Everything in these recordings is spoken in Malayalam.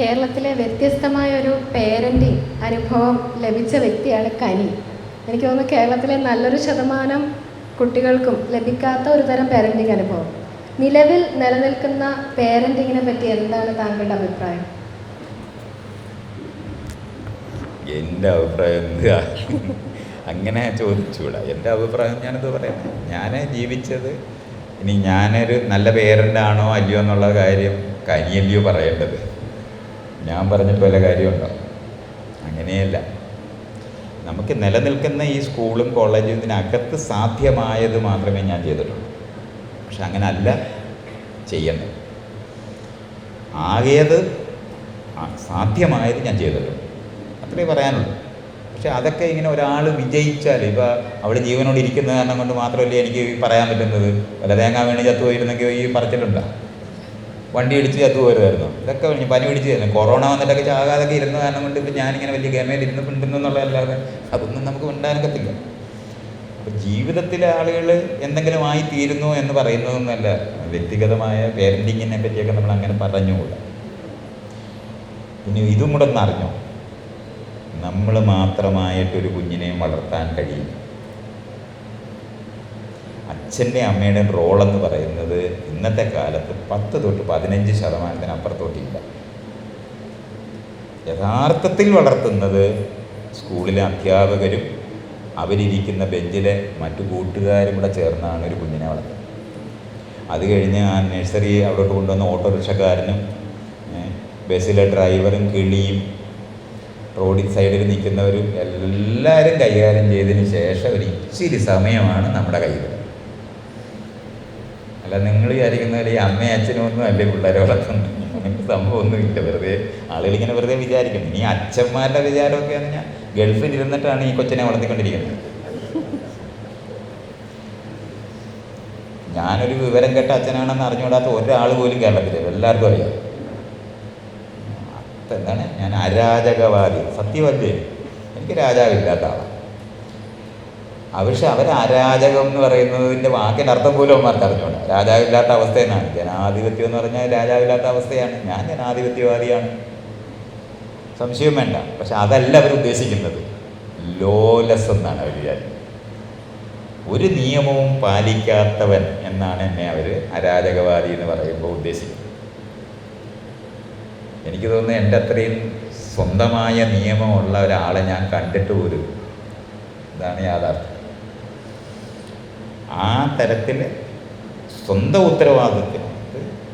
കേരളത്തിലെ വ്യത്യസ്തമായ ഒരു പേരന്റിങ് അനുഭവം ലഭിച്ച വ്യക്തിയാണ് കനി. എനിക്ക് തോന്നുന്നു കേരളത്തിലെ നല്ലൊരു ശതമാനം കുട്ടികൾക്കും ലഭിക്കാത്ത ഒരു തരം പേരന്റിങ് അനുഭവം. നിലവിൽ നിലനിൽക്കുന്ന പേരന്റിങ്ങിനെ പറ്റി എന്താണ് താങ്കളുടെ അഭിപ്രായം? എന്റെ അഭിപ്രായം അങ്ങനെ ചോദിച്ചുകൂടാ. എന്റെ അഭിപ്രായം ഞാനത് പറയാം ഞാൻ ജീവിച്ചത് ഇനി ഞാനൊരു നല്ല പേരന്റാണോ അല്ലയോ എന്നുള്ള കാര്യം കനിയല്ലയോ പറയേണ്ടത്. ഞാൻ പറഞ്ഞിട്ട് വല്ല കാര്യമുണ്ടോ? അങ്ങനെയല്ല. നമുക്ക് നിലനിൽക്കുന്ന ഈ സ്കൂളും കോളേജും ഇതിനകത്ത് സാധ്യമായത് മാത്രമേ ഞാൻ ചെയ്തിട്ടുള്ളൂ. പക്ഷെ അങ്ങനല്ല അല്ല ചെയ്യേണ്ടത് ആകേത് സാധ്യമായത് ഞാൻ ചെയ്തിട്ടുള്ളൂ. അത്രേ പറയാനുള്ളൂ. പക്ഷെ അതൊക്കെ ഇങ്ങനെ ഒരാൾ വിജയിച്ചാൽ ഇപ്പോൾ അവിടെ ജീവനോട് ഇരിക്കുന്ന കാരണം കൊണ്ട് മാത്രമല്ലേ എനിക്ക് പറയാൻ പറ്റുന്നത്? വല്ല തേങ്ങ വീണ് ചത്തു പോയിരുന്നെങ്കിൽ ഈ പറച്ചിലുണ്ടോ വണ്ടി ഇടിച്ച് ചത്തു പോരുമായിരുന്നു ഇതൊക്കെ കഴിഞ്ഞ് പനി പിടിച്ച് തരുന്നു കൊറോണ വന്നിട്ടൊക്കെ ചാകാതൊക്കെ ഇരുന്ന കാരണം കൊണ്ട് ഇപ്പം ഞാനിങ്ങനെ വലിയ ഗമയിൽ ഇരുന്നിട്ടുണ്ടെന്നുള്ളതല്ലാതെ അതൊന്നും നമുക്ക് ഉണ്ടാനൊക്കത്തില്ല അപ്പോൾ ജീവിതത്തിലെ ആളുകൾ എന്തെങ്കിലും ആയി തീരുന്നു എന്ന് പറയുന്നതൊന്നുമല്ല. വ്യക്തിഗതമായ പേരന്റിങ്ങിനെ പറ്റിയൊക്കെ നമ്മൾ അങ്ങനെ പറഞ്ഞുകൂട പിന്നെ ഇതും കൂടെ ഒന്ന് നമ്മൾ മാത്രമായിട്ടൊരു കുഞ്ഞിനെയും വളർത്താൻ കഴിയും അച്ഛന്റെ അമ്മയുടെ റോളെന്ന് പറയുന്നത് ഇന്നത്തെ കാലത്ത് പത്ത് തൊട്ട് പതിനഞ്ച് ശതമാനത്തിനപ്പുറത്തോട്ടില്ല. യഥാർത്ഥത്തിൽ വളർത്തുന്നത് സ്കൂളിലെ അധ്യാപകരും അവരിയ്ക്കുന്ന ബെഞ്ചിലെ മറ്റു കൂട്ടുകാരും കൂടെ ചേർന്നാണ് ഒരു കുഞ്ഞിനെ വളർത്തുന്നത്. അത് കഴിഞ്ഞ് ആ നഴ്സറി അവിടോട്ട് കൊണ്ടുവന്ന ഓട്ടോറിക്ഷക്കാരനും ബസ്സിലെ ഡ്രൈവറും കിളിയും റോഡിൽ സൈഡിൽ നിൽക്കുന്നവരും എല്ലാവരും കൈകാര്യം ചെയ്തതിന് ശേഷം ഒരു ഇച്ചിരി സമയമാണ് നമ്മുടെ കയ്യിൽ അല്ല നിങ്ങൾ വിചാരിക്കുന്ന ഈ അമ്മയും അച്ഛനും ഒന്നും അല്ലേ പിള്ളേരെ വളർത്തുന്നത് സംഭവം സംഭവമൊന്നുമില്ല വെറുതെ ആളുകൾ ഇങ്ങനെ വെറുതെ വിചാരിക്കും. ഇനി അച്ഛന്മാരുടെ വിചാരമൊക്കെ ഞാൻ ഗൾഫിൽ ഇരുന്നിട്ടാണ് ഈ കൊച്ചിനെ വളർത്തിക്കൊണ്ടിരിക്കുന്നത്. ഞാനൊരു വിവരം കേട്ട അച്ഛനാണെന്ന് അറിഞ്ഞുകൂടാത്ത ഒരാൾ പോലും കേരളത്തിൽ എല്ലാവർക്കും അറിയാം. എന്താണ് ഞാൻ അരാജകവാദി. സത്യമല്ലേ എനിക്ക് രാജാവില്ലാത്ത ആളാണ് പക്ഷെ അവർ അരാജകം എന്ന് പറയുന്നതിന്റെ വാക്കിന്റെ അർത്ഥം പോലും അവന്മാർക്ക് അറിഞ്ഞുകൊണ്ട് രാജാവില്ലാത്ത അവസ്ഥ എന്നാണ് ജനാധിപത്യം എന്ന് പറഞ്ഞാൽ രാജാവില്ലാത്ത അവസ്ഥയാണ്. ഞാൻ ജനാധിപത്യവാദിയാണ്. സംശയം വേണ്ട. പക്ഷെ അതല്ല അവർ ഉദ്ദേശിക്കുന്നത്. ലോലസ് എന്നാണ് അവർ വിചാരിക്കുന്നത്. ഒരു നിയമവും പാലിക്കാത്തവൻ എന്നാണ് എന്നെ അവർ അരാജകവാദി എന്ന് പറയുമ്പോൾ ഉദ്ദേശിക്കുന്നത്. എനിക്ക് തോന്നുന്നു എന്റെ അത്രയും സ്വന്തമായ നിയമമുള്ള ഒരാളെ ഞാൻ കണ്ടിട്ട് പോലും ഇതാണ് യാഥാർത്ഥ്യം. ആ തരത്തിൽ സ്വന്തം ഉത്തരവാദിത്വം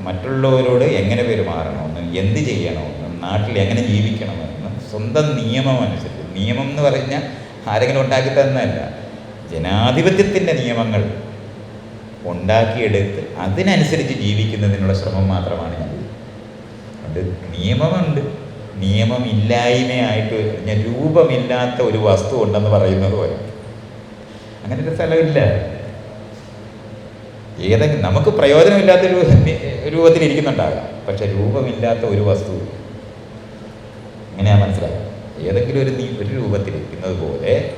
മറ്റുള്ളവരോട് എങ്ങനെ പെരുമാറണമെന്നും എന്ത് ചെയ്യണമെന്നും നാട്ടിൽ എങ്ങനെ ജീവിക്കണമെന്നും സ്വന്തം നിയമം അനുസരിച്ച് നിയമം എന്ന് പറഞ്ഞാൽ ആരെങ്കിലും ഉണ്ടാക്കി തന്നതല്ല. ജനാധിപത്യത്തിന്റെ നിയമങ്ങൾ ഉണ്ടാക്കിയെടുത്ത് അതിനനുസരിച്ച് ജീവിക്കുന്നതിനുള്ള ശ്രമം മാത്രമാണ് ഞാൻ. അതുകൊണ്ട് നിയമമുണ്ട്. നിയമമില്ലായ്മയായിട്ട് ഞാൻ രൂപമില്ലാത്ത ഒരു വസ്തു ഉണ്ടെന്ന് പറയുന്നത് പോലെ. അങ്ങനെ ഒരു സ്ഥലമില്ല. ഏതെങ്കിലും നമുക്ക് പ്രയോജനമില്ലാത്ത രൂപത്തിൽ ഇരിക്കുന്നുണ്ടാകാം. പക്ഷെ രൂപമില്ലാത്ത ഒരു വസ്തു എങ്ങനെയാ മനസ്സിലായത്? ഏതെങ്കിലും ഒരു ഒരു രൂപത്തിലിരിക്കുന്നത് പോലെ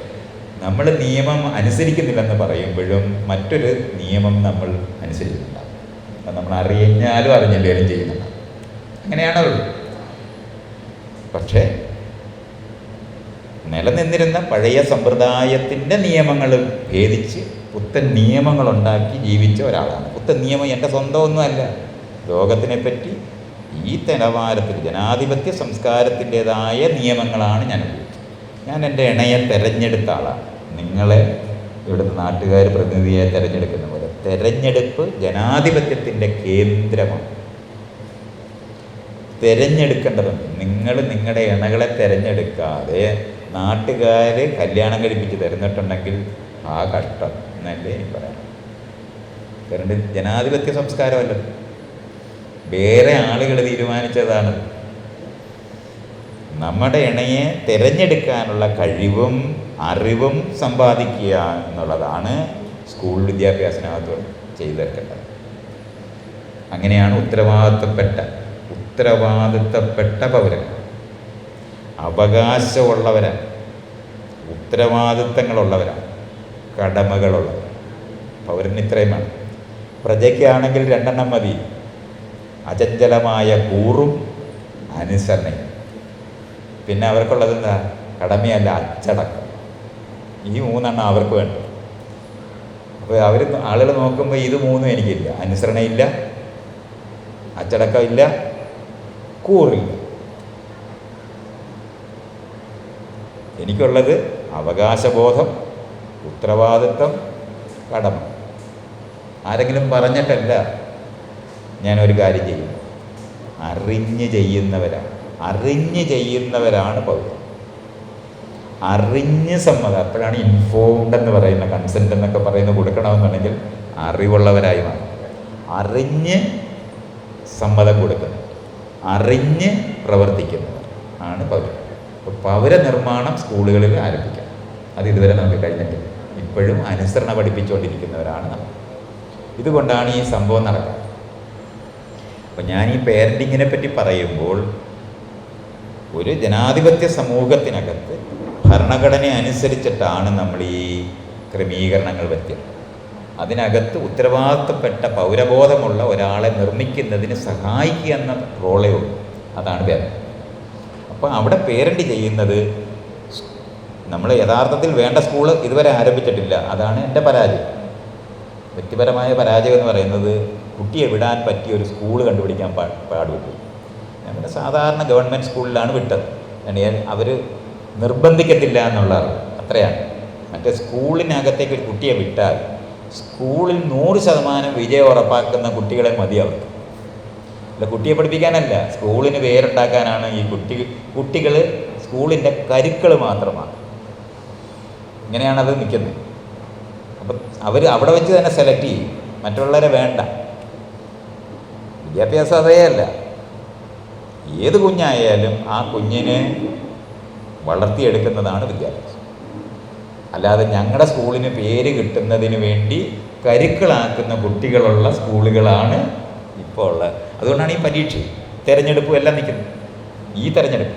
നമ്മൾ നിയമം അനുസരിക്കുന്നില്ലെന്ന് പറയുമ്പോഴും മറ്റൊരു നിയമം നമ്മൾ അനുസരിക്കുന്നുണ്ടാകും. അപ്പം നമ്മൾ അറിഞ്ഞാലും അറിഞ്ഞില്ലേലും ചെയ്യുന്നുണ്ടാകും. അങ്ങനെയാണല്ലോ പക്ഷേ നിലനിന്നിരുന്ന പഴയ സമ്പ്രദായത്തിന്റെ നിയമങ്ങൾ ഭേദിച്ച് പുത്തൻ നിയമങ്ങളുണ്ടാക്കി ജീവിച്ച ഒരാളാണ്. പുത്തൻ നിയമം എന്റെ സ്വന്തമൊന്നുമല്ല. ലോകത്തിനെ പറ്റി ഈ നിലവാരത്തിൽ ജനാധിപത്യ സംസ്കാരത്തിന്റെതായ നിയമങ്ങളാണ് ഞാൻ ഉപയോഗിച്ചത്. ഞാൻ എന്റെ ഇണയെ തിരഞ്ഞെടുത്ത ആളാണ്. നിങ്ങളെ ഇവിടുത്തെ നാട്ടുകാർ പ്രതിനിധിയെ തിരഞ്ഞെടുക്കുന്ന പോലെ. തിരഞ്ഞെടുപ്പ് ജനാധിപത്യത്തിന്റെ കേന്ദ്രമാണ്. തിരഞ്ഞെടുക്കേണ്ടതുണ്ട് നിങ്ങൾ നിങ്ങളുടെ ഇണകളെ തിരഞ്ഞെടുക്കാതെ നാട്ടുകാർ കല്യാണം കഴിപ്പിച്ച് തരുന്നിട്ടുണ്ടെങ്കിൽ ആ കഷ്ടം എന്നല്ലേ എനിക്ക് പറയാം കാരണം ജനാധിപത്യ സംസ്കാരമല്ല. വേറെ ആളുകൾ തീരുമാനിച്ചതാണ്. നമ്മുടെ ഇണയെ തിരഞ്ഞെടുക്കാനുള്ള കഴിവും അറിവും സമ്പാദിക്കുക എന്നുള്ളതാണ് സ്കൂൾ വിദ്യാഭ്യാസത്തിനകത്ത് ചെയ്തെടുക്കേണ്ടത് അങ്ങനെയാണ് ഉത്തരവാദിത്തപ്പെട്ട ഉത്തരവാദിത്തപ്പെട്ട പൗരൻ. അവകാശമുള്ളവരാണ് ഉത്തരവാദിത്തങ്ങളുള്ളവരാണ്. കടമകളുള്ളവരാണ് പൗരന് ഇത്രയും വേണം. പ്രജയ്ക്കാണെങ്കിൽ രണ്ടെണ്ണം മതി. അചഞ്ചലമായ കൂറും അനുസരണയും. പിന്നെ അവർക്കുള്ളത് എന്താ കടമയല്ല അച്ചടക്കം. ഈ മൂന്നെണ്ണം അവർക്ക് വേണ്ട അപ്പോൾ അവർ ആളുകൾ നോക്കുമ്പോൾ ഇത് മൂന്നും എനിക്കില്ല. അനുസരണയില്ല അച്ചടക്കമില്ല കൂറില്ല. എനിക്കുള്ളത് അവകാശബോധം ഉത്തരവാദിത്വം കടമ. ആരെങ്കിലും പറഞ്ഞിട്ടല്ല ഞാനൊരു കാര്യം ചെയ്യും അറിഞ്ഞ് ചെയ്യുന്നവരാണ് അറിഞ്ഞ് ചെയ്യുന്നവരാണ് പൗരം അറിഞ്ഞ് സമ്മതം. അപ്പോഴാണ് ഇൻഫോംഡ് എന്ന് പറയുന്ന കൺസെന്റ് എന്നൊക്കെ പറയുന്നത് കൊടുക്കണമെന്നുണ്ടെങ്കിൽ അറിവുള്ളവരായി മാറും. അറിഞ്ഞ് സമ്മതം കൊടുക്കുന്നത് അറിഞ്ഞ് പ്രവർത്തിക്കുന്നവർ ആണ് പൗരം അപ്പോൾ പൗരനിർമ്മാണം സ്കൂളുകളിൽ ആരംഭിക്കാം. അത് ഇതുവരെ നമുക്ക് കഴിഞ്ഞിട്ടില്ല. ഇപ്പോഴും അനുസരണ പഠിപ്പിച്ചുകൊണ്ടിരിക്കുന്നവരാണ് നമ്മൾ ഇതുകൊണ്ടാണ് ഈ സംഭവം നടക്കുന്നത്. അപ്പം ഞാൻ ഈ പേരന്റിങ്ങിനെ പറ്റി പറയുമ്പോൾ ഒരു ജനാധിപത്യ സമൂഹത്തിനകത്ത് ഭരണഘടന അനുസരിച്ചിട്ടാണ് നമ്മൾ ഈ ക്രമീകരണങ്ങൾ വരുത്തിയത്. അതിനകത്ത് ഉത്തരവാദിത്തപ്പെട്ട പൗരബോധമുള്ള ഒരാളെ നിർമ്മിക്കുന്നതിന് സഹായിക്കുക എന്ന റോളേ ഉള്ളൂ. അതാണ് വേറെ അപ്പോൾ അവിടെ പേരന്റ് ചെയ്യുന്നത് നമ്മൾ യഥാർത്ഥത്തിൽ വേണ്ട സ്കൂൾ ഇതുവരെ ആരംഭിച്ചിട്ടില്ല. അതാണ് എന്റെ പരാജയം. വ്യക്തിപരമായ പരാജയം എന്ന് പറയുന്നത് കുട്ടിയെ വിടാൻ പറ്റിയ ഒരു സ്കൂൾ കണ്ടുപിടിക്കാൻ പാ പാടുപെട്ടു. ഞാൻ പിന്നെ സാധാരണ ഗവൺമെന്റ് സ്കൂളിലാണ് വിട്ടത്. അവർ നിർബന്ധിക്കത്തില്ല എന്നുള്ള അത്രയാണ്. മറ്റേ സ്കൂളിനകത്തേക്ക് ഒരു കുട്ടിയെ വിട്ടാൽ സ്കൂളിൽ നൂറ് ശതമാനം വിജയം ഉറപ്പാക്കുന്ന കുട്ടികളെ മതി അവർക്ക്. അല്ല കുട്ടിയെ പഠിപ്പിക്കാനല്ല. സ്കൂളിന് പേരുണ്ടാക്കാനാണ് ഈ കുട്ടി കുട്ടികൾ സ്കൂളിന്റെ കരുക്കൾ മാത്രമാണ്. ഇങ്ങനെയാണ് അത് നിൽക്കുന്നത്. അപ്പം അവർ അവിടെ വെച്ച് തന്നെ സെലക്ട് ചെയ്യും. മറ്റുള്ളവരെ വേണ്ട. വിദ്യാഭ്യാസം അതേ അല്ല. ഏത് കുഞ്ഞായാലും ആ കുഞ്ഞിനെ വളർത്തിയെടുക്കുന്നതാണ് വിദ്യാഭ്യാസം. അല്ലാതെ ഞങ്ങളുടെ സ്കൂളിന് പേര് കിട്ടുന്നതിന് വേണ്ടി കരുക്കളാക്കുന്ന കുട്ടികളുള്ള സ്കൂളുകളാണ് ഇപ്പോൾ ഉള്ളത്. അതുകൊണ്ടാണ് ഈ പരീക്ഷ. തിരഞ്ഞെടുപ്പും എല്ലാം നിൽക്കുന്നത്. ഈ തിരഞ്ഞെടുപ്പ്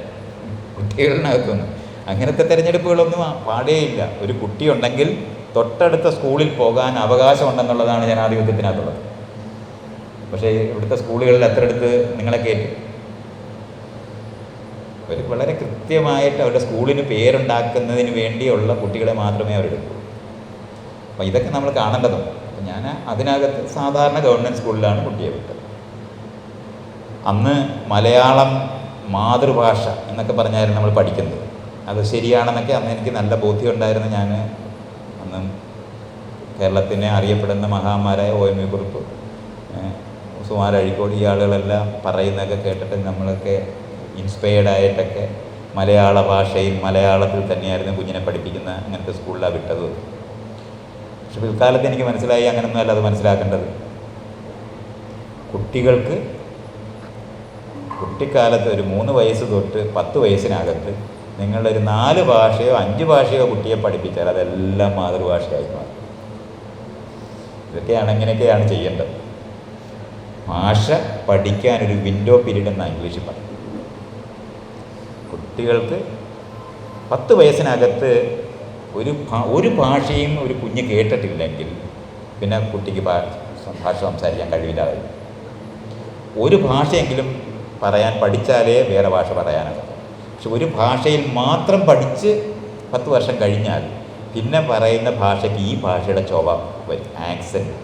കുട്ടികളിനകത്തുനിന്ന് അങ്ങനത്തെ തിരഞ്ഞെടുപ്പുകളൊന്നും പാടേയില്ല ഒരു കുട്ടിയുണ്ടെങ്കിൽ തൊട്ടടുത്ത സ്കൂളിൽ പോകാൻ അവകാശമുണ്ടെന്നുള്ളതാണ് ജനാധിപത്യത്തിനകത്തുള്ളത്. പക്ഷേ ഇവിടുത്തെ സ്കൂളുകളിൽ എത്രടുത്ത് നിങ്ങളെ കയറ്റും അവർ വളരെ കൃത്യമായിട്ട് അവരുടെ സ്കൂളിന് പേരുണ്ടാക്കുന്നതിന് വേണ്ടിയുള്ള കുട്ടികളെ മാത്രമേ അവരെടുക്കൂ. അപ്പോൾ ഇതൊക്കെ നമ്മൾ കാണേണ്ടതും അപ്പം ഞാൻ അതിനകത്ത് സാധാരണ ഗവൺമെന്റ് സ്കൂളിലാണ് കുട്ടിയെ വിട്ടത്. അന്ന് മലയാളം മാതൃഭാഷ എന്നൊക്കെ പറഞ്ഞായിരുന്നു നമ്മൾ പഠിക്കുന്നത്. അത് ശരിയാണെന്നൊക്കെ അന്ന് എനിക്ക് നല്ല ബോധ്യം ഉണ്ടായിരുന്നു ഞാൻ അന്ന് കേരളത്തിനെ അറിയപ്പെടുന്ന മഹാന്മാരായ ഒ എൻ വി കുറിപ്പ് സുമാർ അഴിക്കോട് ഈ ആളുകളെല്ലാം പറയുന്നതൊക്കെ കേട്ടിട്ട് നമ്മളൊക്കെ ഇൻസ്പയർഡ് ആയിട്ടൊക്കെ മലയാള ഭാഷയിൽ മലയാളത്തിൽ തന്നെയായിരുന്നു കുഞ്ഞിനെ പഠിപ്പിക്കുന്ന അങ്ങനത്തെ സ്കൂളിലാണ് വിട്ടത്. പക്ഷെ പിൽക്കാലത്ത് എനിക്ക് മനസ്സിലായി അങ്ങനെയൊന്നുമല്ല അത് മനസ്സിലാക്കേണ്ടത്. കുട്ടികൾക്ക് കുട്ടിക്കാലത്ത് ഒരു മൂന്ന് വയസ്സ് തൊട്ട് പത്ത് വയസ്സിനകത്ത് നിങ്ങളൊരു നാല് ഭാഷയോ അഞ്ച് ഭാഷയോ കുട്ടിയെ പഠിപ്പിച്ചാൽ അതെല്ലാം മാതൃഭാഷയായി മാറും. ഇതൊക്കെയാണ് ഇങ്ങനെയൊക്കെയാണ് ചെയ്യേണ്ടത്. ഭാഷ പഠിക്കാനൊരു വിൻഡോ പീരീഡ് എന്നാണ് ഇംഗ്ലീഷ് പറയും. കുട്ടികൾക്ക് പത്ത് വയസ്സിനകത്ത് ഒരു ഒരു ഭാഷയും ഒരു കുഞ്ഞ് കേട്ടിട്ടില്ലെങ്കിൽ പിന്നെ കുട്ടിക്ക് ഭാഷ സംസാരിക്കാൻ കഴിവില്ലാതെ. ഒരു ഭാഷയെങ്കിലും പറയാൻ പഠിച്ചാലേ വേറെ ഭാഷ പറയാനൊക്കെ പക്ഷെ ഒരു ഭാഷയിൽ മാത്രം പഠിച്ച് പത്ത് വർഷം കഴിഞ്ഞാൽ പിന്നെ പറയുന്ന ഭാഷയ്ക്ക് ഈ ഭാഷയുടെ ചൊവ വരും. ആക്സെന്റ്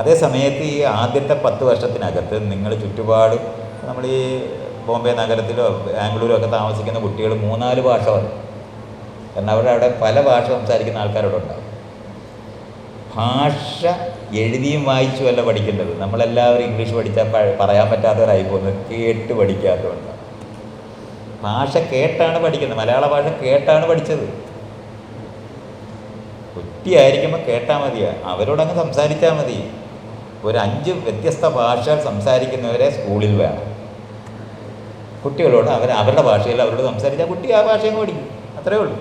അതേ സമയത്ത് ഈ ആദ്യത്തെ പത്ത് വർഷത്തിനകത്ത് നിങ്ങൾ ചുറ്റുപാട് നമ്മൾ ഈ ബോംബെ നഗരത്തിലോ ബാംഗ്ലൂരോ ഒക്കെ താമസിക്കുന്ന കുട്ടികൾ മൂന്നാൽ ഭാഷ പറയും. കാരണം അവിടെ അവിടെ പല ഭാഷ സംസാരിക്കുന്ന ആൾക്കാരോട് ഉണ്ടാവും. ഭാഷ എഴുതിയും വായിച്ചുമല്ല പഠിക്കേണ്ടത്. നമ്മളെല്ലാവരും ഇംഗ്ലീഷ് പഠിച്ചാൽ പറയാൻ പറ്റാത്തവരായി പോകുന്നത് കേട്ട് പഠിക്കാത്തതുകൊണ്ട് ഭാഷ കേട്ടാണ് പഠിക്കുന്നത്. മലയാള ഭാഷ കേട്ടാണ് പഠിച്ചത്. കുട്ടിയായിരിക്കുമ്പോൾ കേട്ടാൽ മതിയാ. അവരോടങ്ങ് സംസാരിച്ചാൽ മതി. ഒരു അഞ്ച് വ്യത്യസ്ത ഭാഷ സംസാരിക്കുന്നവരെ സ്കൂളിൽ വേണം. കുട്ടികളോട് അവർ അവരുടെ ഭാഷയിൽ അവരോട് സംസാരിച്ചാൽ കുട്ടി ആ ഭാഷയും പഠിക്കും. അത്രയേ ഉള്ളൂ.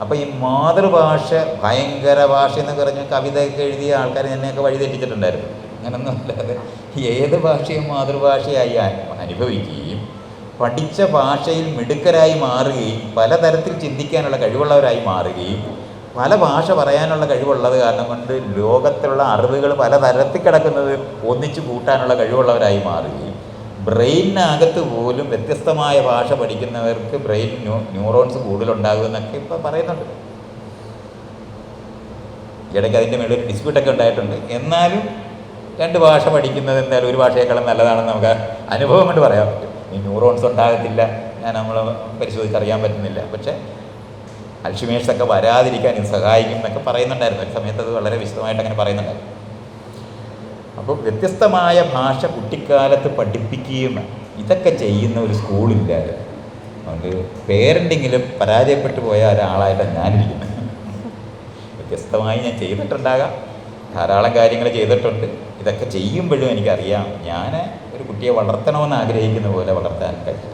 അപ്പോൾ ഈ മാതൃഭാഷ ഭയങ്കര ഭാഷ എന്ന് പറഞ്ഞ് കവിതയൊക്കെ എഴുതിയ ആൾക്കാർ എന്നെയൊക്കെ വഴിതെറ്റിച്ചിട്ടുണ്ടായിരുന്നു അങ്ങനൊന്നും അല്ലാതെ ഏത് ഭാഷയും മാതൃഭാഷയായി അനുഭവിക്കുക പഠിച്ച ഭാഷയിൽ മിടുക്കരായി മാറുകയും പലതരത്തിൽ ചിന്തിക്കാനുള്ള കഴിവുള്ളവരായി മാറുകയും പല ഭാഷ പറയാനുള്ള കഴിവുള്ളത് കാരണം കൊണ്ട് ലോകത്തിലുള്ള അറിവുകൾ പലതരത്തിൽ കിടക്കുന്നത് ഒന്നിച്ചു കൂട്ടാനുള്ള കഴിവുള്ളവരായി മാറുകയും ബ്രെയിനകത്ത് പോലും വ്യത്യസ്തമായ ഭാഷ പഠിക്കുന്നവർക്ക് ബ്രെയിൻ ന്യൂ ന്യൂറോൺസ് കൂടുതലുണ്ടാകുമെന്നൊക്കെ ഇപ്പോൾ പറയുന്നുണ്ട്. ഇടയ്ക്ക് അതിന്റെ മേളിൽ ഒരു ഡിസ്പ്യൂട്ടൊക്കെ ഉണ്ടായിട്ടുണ്ട്. എന്നാലും രണ്ട് ഭാഷ പഠിക്കുന്നത് എന്തായാലും ഒരു ഭാഷയേക്കാളും നല്ലതാണെന്ന് നമുക്ക് അനുഭവം കൊണ്ട് പറയാൻ പറ്റും. ഈ ന്യൂറോൺസ് ഉണ്ടാകത്തില്ല. ഞാൻ നമ്മൾ പരിശോധിച്ചറിയാൻ പറ്റുന്നില്ല. പക്ഷേ അൽഷിമേഴ്സ് ഒക്കെ വരാതിരിക്കാൻ ഇത് സഹായിക്കും എന്നൊക്കെ പറയുന്നുണ്ടായിരുന്നു. ഒരു സമയത്ത് അത് വളരെ വിശദമായിട്ട് അങ്ങനെ പറയുന്നുണ്ടായിരുന്നു. അപ്പോൾ വ്യത്യസ്തമായ ഭാഷ കുട്ടിക്കാലത്ത് പഠിപ്പിക്കുകയും ഇതൊക്കെ ചെയ്യുന്ന ഒരു സ്കൂളില്ലാതെ അതുകൊണ്ട് പേരന്റിങ്ങിലും പരാജയപ്പെട്ടു പോയ ഒരാളായിട്ടാണ് ഞാനിരിക്കുന്നത്. വ്യത്യസ്തമായി ഞാൻ ചെയ്തിട്ടുണ്ടാകാം. ധാരാളം കാര്യങ്ങൾ ചെയ്തിട്ടുണ്ട്. ഇതൊക്കെ ചെയ്യുമ്പോഴും എനിക്കറിയാം. ഞാൻ ഒരു കുട്ടിയെ വളർത്തണമെന്ന് ആഗ്രഹിക്കുന്ന പോലെ വളർത്താൻ കഴിയും